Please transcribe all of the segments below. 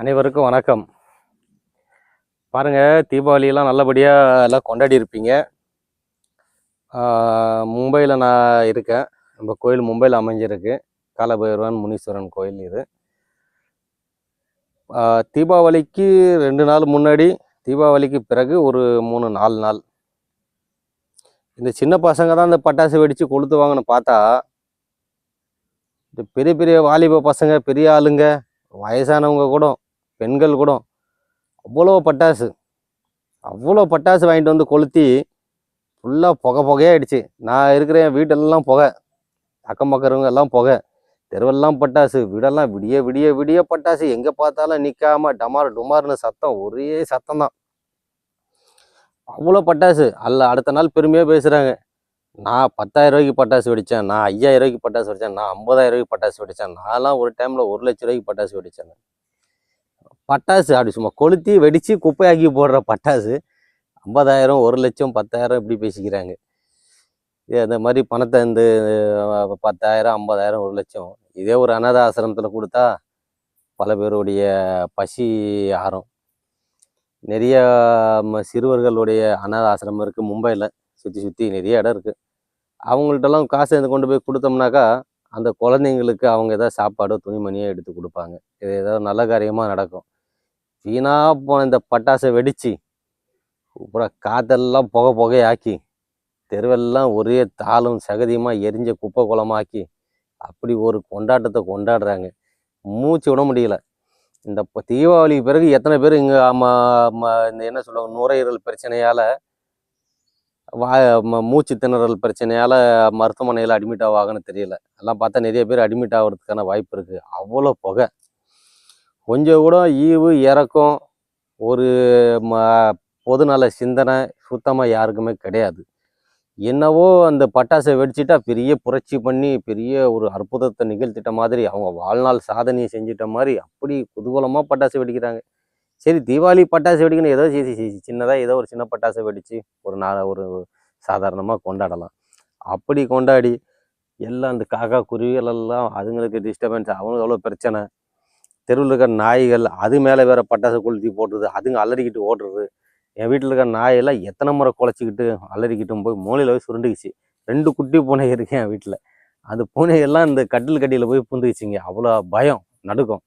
அனைவருக்கும் வணக்கம். பாருங்கள் தீபாவளியெல்லாம் நல்லபடியாக எல்லாம் கொண்டாடி இருப்பீங்க. மும்பையில் நான் இருக்கேன். நம்ம கோயில் மும்பையில் அமைஞ்சிருக்கு. காலபைரவன் முனீஸ்வரன் கோயில் இது. தீபாவளிக்கு ரெண்டு நாள் முன்னாடி தீபாவளிக்கு பிறகு ஒரு மூணு நாலு நாள். இந்த சின்ன பசங்க தான் இந்த பட்டாசு வெடித்து கொளுத்துவாங்கன்னு பார்த்தா இந்த பெரிய பெரிய வாலிப பசங்க பெரிய ஆளுங்க வயசானவங்க கூட பெண்கள் கூட அவ்வளோ பட்டாசு அவ்வளோ பட்டாசு வாங்கிட்டு வந்து கொளுத்தி ஃபுல்லாக புகை புகையாயிடுச்சு. நான் இருக்கிற என் வீட்டெல்லாம் புகை. அக்கம் பக்கறவங்க எல்லாம் புகை. தெருவெல்லாம் பட்டாசு வீடெல்லாம் விடிய விடிய விடிய பட்டாசு. எங்கே பார்த்தாலும் நிற்காம டமார் டுமார்னு சத்தம். ஒரே சத்தம் தான் அவ்வளோ பட்டாசு. அல்ல அடுத்த நாள் பெருமையாக பேசுகிறாங்க நான் பத்தாயிரம் ரூபாய்க்கு பட்டாசு வெடித்தேன் நான் ஐயாயிரம் ரூபாய்க்கு பட்டாசு வெடித்தேன் நான் ஐம்பதாயிரம் ரூபாய்க்கு பட்டாசு வெடித்தேன் நான்லாம் ஒரு டைமில் ஒரு லட்ச ரூபாய்க்கு பட்டாசு வெடித்தேன் பட்டாசு அப்படி சும்மா கொளுத்தி வெடித்து குப்பையாக்கி போடுற பட்டாசு ஐம்பதாயிரம் ஒரு லட்சம் பத்தாயிரம் இப்படி பேசிக்கிறாங்க. இந்த அந்த மாதிரி பணத்தை இந்த பத்தாயிரம் ஐம்பதாயிரம் ஒரு லட்சம் இதே ஒரு அனாத ஆசிரமத்தில் கொடுத்தா பல பேருடைய பசி ஆறும். நிறைய சிறுவர்களுடைய அனாத ஆசிரமம் இருக்குது மும்பையில் சுற்றி சுற்றி நிறைய இடம் இருக்குது அவங்கள்ட்டெல்லாம் காசு எடுத்து கொண்டு போய் கொடுத்தோம்னாக்கா அந்த குழந்தைங்களுக்கு அவங்க ஏதாவது சாப்பாடோ துணிமணியோ எடுத்து கொடுப்பாங்க. இது ஏதாவது நல்ல காரியமாக நடக்கும். வீணாக போன இந்த பட்டாசை வெடித்து அப்புறம் காத்தெல்லாம் புகை புகையாக்கி தெருவெல்லாம் ஒரே தாளும் சகதியுமாக எரிஞ்ச குப்பை குளமாக்கி அப்படி ஒரு கொண்டாட்டத்தை கொண்டாடுறாங்க. மூச்சு விட முடியல. இந்த இப்போ தீபாவளிக்கு பிறகு எத்தனை பேர் இங்கே இந்த என்ன சொல்லுவாங்க நுரையீரல் பிரச்சனையால் வா ம- மூச்சு திணறல் பிரச்சனையால் மருத்துவமனையில் அட்மிட் ஆவாங்கன்னு தெரியல. எல்லாம் பார்த்தா நிறைய பேர் அட்மிட் ஆகிறதுக்கான வாய்ப்பு இருக்குது அவ்வளோ புகை. கொஞ்சம் கூட ஈவு இறக்கம் ஒரு ம பொதுநல சிந்தனை சுத்தமாக யாருக்குமே கிடையாது. என்னவோ அந்த பட்டாசை வெடிச்சிட்டா பெரிய புரட்சி பண்ணி பெரிய ஒரு அற்புதத்தை நிகழ்த்திட்ட மாதிரி அவங்க வாழ்நாள் சாதனையை செஞ்சிட்ட மாதிரி அப்படி குதூகலமாக பட்டாசு வெடிக்கிறாங்க. சரி தீபாவளி பட்டாசு வெடிக்கணும் ஏதோ சி- சி- சின்னதாக ஏதோ ஒரு சின்ன பட்டாசை வெடித்து ஒரு நா ஒரு சாதாரணமாக கொண்டாடலாம். அப்படி கொண்டாடி எல்லாம் அந்த காக்கா குருவிகள் எல்லாம் அதுங்களுக்கு டிஸ்டர்பன்ஸ் அவங்களுக்கு அவ்வளோ பிரச்சனை. தெருவில் இருக்கிற நாய்கள் அது மேலே வேற பட்டாசு கொளுத்தி போடுறது அதுங்க அலறிக்கிட்டு ஓடுறது. என் வீட்டில் இருக்கிற நாயெல்லாம் எத்தனை முறை குலைச்சிக்கிட்டு அலறிக்கிட்டும் போய் மூலையில் போய் சுருண்டுக்குச்சு. ரெண்டு குட்டி பூனை இருக்கு என் வீட்டில் அந்த பூனையெல்லாம் இந்த கட்டில் கட்டியில் போய் புந்துக்குச்சிங்க. அவ்வளோ பயம் நடுக்கும்.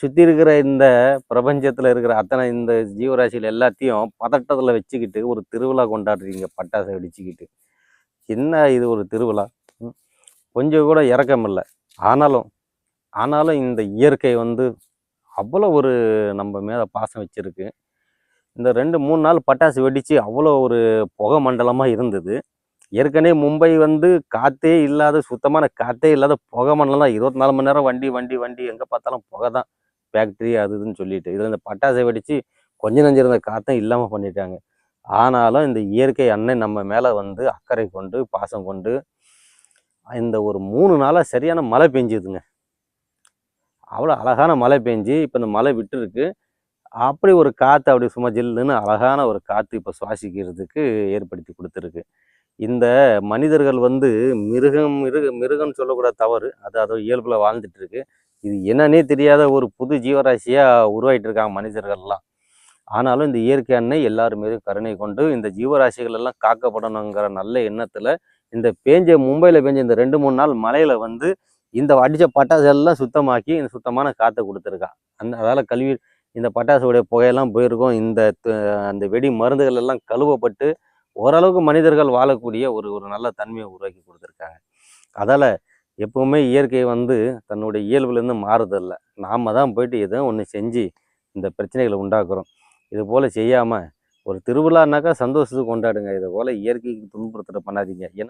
சுற்றி இருக்கிற இந்த பிரபஞ்சத்தில் இருக்கிற அத்தனை இந்த ஜீவராசிகள் எல்லாத்தையும் பதட்டத்தில் வச்சுக்கிட்டு ஒரு திருவிழா கொண்டாடுறீங்க பட்டாசை வெடிச்சுக்கிட்டு. என்ன இது ஒரு திருவிழா? கொஞ்சம் கூட இறக்கமில்லை ஆனாலும் ஆனாலும் இந்த இயற்கை வந்து அவ்வளோ ஒரு நம்ம மேலே பாசம் வச்சுருக்கு. இந்த ரெண்டு மூணு நாள் பட்டாசு வெடித்து அவ்வளோ ஒரு புகை மண்டலமாக இருந்தது. ஏற்கனவே மும்பை வந்து காற்றே இல்லாத சுத்தமான காற்றே இல்லாத புகை மண்டலம் தான். இருபத்தி நாலு மணி நேரம் வண்டி வண்டி வண்டி எங்கே பார்த்தாலும் புகை தான். ஃபேக்ட்ரி அது இதுன்னு சொல்லிட்டு. இதில் இந்த பட்டாசை வெடித்து கொஞ்சம் நஞ்சம் இருந்த காற்றும் இல்லாமல் பண்ணிட்டாங்க. ஆனாலும் இந்த இயற்கை அன்னை நம்ம மேலே வந்து அக்கறை கொண்டு பாசம் கொண்டு இந்த ஒரு மூணு நாளாக சரியான மழை பெஞ்சுதுங்க. அவ்வளோ அழகான மழை பெஞ்சு இப்போ இந்த மழை விட்டுருக்கு. அப்படி ஒரு காற்று அப்படி சும்மா ஜில்லுன்னு அழகான ஒரு காற்று இப்போ சுவாசிக்கிறதுக்கு ஏற்படுத்தி கொடுத்துருக்கு. இந்த மனிதர்கள் வந்து மிருகம் மிருக மிருகம்னு சொல்லக்கூடாது தவறு. அது அதோட இயல்பில் வாழ்ந்துட்டு இருக்கு இது என்னன்னே தெரியாத ஒரு புது ஜீவராசியாக உருவாகிட்டு இருக்காங்க மனிதர்கள்லாம். ஆனாலும் இந்த இயற்கை அன்னை எல்லார் மீதும் கருணை கொண்டு இந்த ஜீவராசிகள் எல்லாம் காக்கப்படணுங்கிற நல்ல எண்ணத்தில் இந்த பேஞ்ச மும்பையில் பேஞ்ச இந்த ரெண்டு மூணு நாள் மலையில் வந்து இந்த அடித்த பட்டாசு எல்லாம் சுத்தமாக்கி இந்த சுத்தமான காற்றை கொடுத்துருக்கான் அந்த அதால் கல்வி இந்த பட்டாசுடைய புகையெல்லாம் போயிருக்கும். இந்த அந்த வெடி மருந்துகள் எல்லாம் கழுவப்பட்டு ஓரளவுக்கு மனிதர்கள் வாழக்கூடிய ஒரு ஒரு நல்ல தன்மையை உருவாக்கி கொடுத்துருக்காங்க. அதால் எப்பவுமே இயற்கை வந்து தன்னுடைய இயல்புலேருந்து மாறுதில்லை. நாம தான் போயிட்டு எதோ ஒன்று செஞ்சு இந்த பிரச்சனைகளை உண்டாக்குறோம். இது போல் செய்யாமல் ஒரு திருவிழானாக்கா சந்தோஷத்துக்கு கொண்டாடுங்க. இது போல் இயற்கைக்கு துன்புறுத்தலை பண்ணாதீங்க. ஏன்னா